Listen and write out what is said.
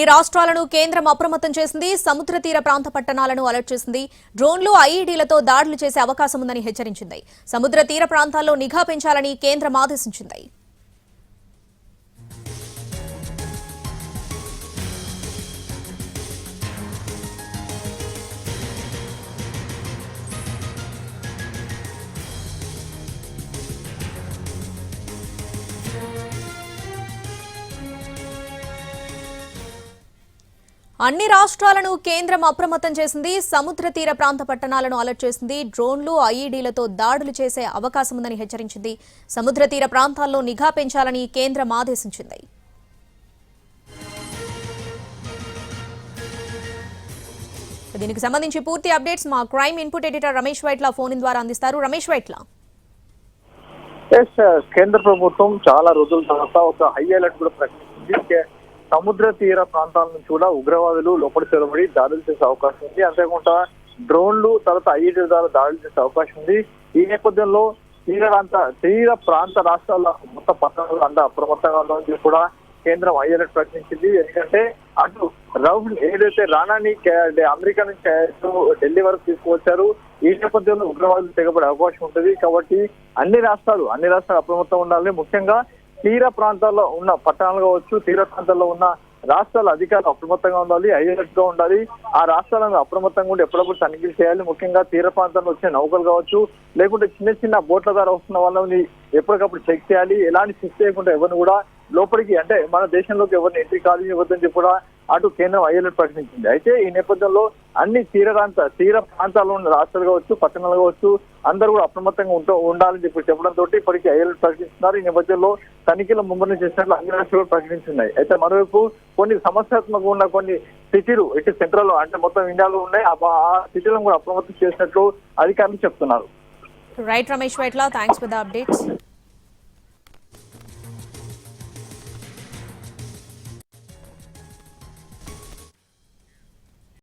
ఈ రాష్ట్రాలను కేంద్రం అప్రమత్తం చేసింది సముద్ర తీర ప్రాంత పట్టణాలను అలర్ట్ చేసింది. డ్రోన్లు ఐఈడీలతో దాడులు చేసే అవకాశం ఉందని హెచ్చరించింది. సముద్ర తీర ప్రాంతాల్లో నిఘా పెంచాలని కేంద్రం ఆదేశించింది. అన్ని రాష్ట్రాలను కేంద్రం అప్రమత్తం చేసింది. సముద్ర తీర ప్రాంత పట్టణాలను అలర్ట్ చేసింది. డ్రోన్లు ఐఈడీలతో దాడులు చేసే అవకాశం ఉందని హెచ్చరించింది. సముద్ర తీర ప్రాంతాల్లో నిఘా పెంచాలని కేంద్రం ఆదేశించింది. దీనికి సంబంధించి పూర్తి అప్డేట్స్ మా crime input editor Ramesh Vaitla phone ద్వారా అందిస్తారు. రమేష్ వైట్ల. కేంద్ర ప్రభుత్వం చాలా రోజుల తర్వాత ఒక హై అలర్ట్ కూడా ప్రకటించింది. సముద్ర తీర ప్రాంతాల నుంచి కూడా ఉగ్రవాదులు లోపలి చొరబడి దాడులు చేసే అవకాశం ఉంది. అంతేకాకుండా డ్రోన్లు తర్వాత ఐఈడీ ద్వారా దాడులు చేసే అవకాశం ఉంది. ఈ నేపథ్యంలో తీర ప్రాంత తీర ప్రాంత రాష్ట్రాల మొత్తం పట్టణాలు అంతా అప్రమత్తంగా ఉందని కూడా కేంద్రం హై ప్రకటించింది. ఎందుకంటే అటు రౌండ్ ఏదైతే రాణాని కే- అమెరికా నుంచి కేసు ఢిల్లీ వరకు తీసుకువచ్చారు ఈ నేపథ్యంలో ఉగ్రవాదులు తెగబడే అవకాశం ఉంటుంది. కాబట్టి అన్ని రాష్ట్రాలు అన్ని రాష్ట్రాలు అప్రమత్తం ఉండాలి ముఖ్యంగా తీర ప్రాంతాల్లో ఉన్న పట్టణాలు కావచ్చు తీర ప్రాంతాల్లో ఉన్న రాష్ట్రాల అధికారులు అప్రమత్తంగా ఉండాలి ఐఎల్ఎస్గా ఉండాలి. ఆ రాష్ట్రాలను అప్రమత్తంగా ఉండి ఎప్పుడప్పుడు తనిఖీలు చేయాలి. ముఖ్యంగా తీర ప్రాంతంలో వచ్చే నౌకలు కావచ్చు లేకుంటే చిన్న చిన్న బోట్ల ద్వారా వస్తున్న వాళ్ళని ఎప్పటికప్పుడు చెక్ చేయాలి. ఎలాంటి చెక్ చేయకుండా ఎవరిని కూడా లోపలికి అంటే మన దేశంలోకి ఎవరిని ఎంట్రీ కాదు ఇవ్వద్దని చెప్పి కూడా అటు కేంద్రం ఐఎల్ఎట్ ప్రకటించింది అయితే ఈ నేపథ్యంలో అన్ని తీర ప్రాంత తీర ప్రాంతాల్లో ఉన్న రాష్ట్రాలు కావచ్చు పట్టణాలు కావచ్చు అందరూ కూడా అప్రమత్తంగా ఉంటూ ఉండాలని చెప్పి చెప్పడంతో ఇప్పటికీ ఐఎల్ఎట్ ప్రకటిస్తున్నారు ఈ నేపథ్యంలో తనిఖీల ముమ్మరం చేసినట్లు అన్ని రాష్ట్రాలు ప్రకటించున్నాయి. అయితే మరోవైపు కొన్ని సమస్యాత్మకంగా ఉన్న కొన్ని సిటీలు ఇటు సెంట్రల్ అంటే మొత్తం ఇండియాలో ఉన్నాయి. ఆ ఆ సిటీలను కూడా అప్రమత్తం చేసినట్లు అధికారులు చెప్తున్నారు. Right Ramesh Vaitla thanks for the updates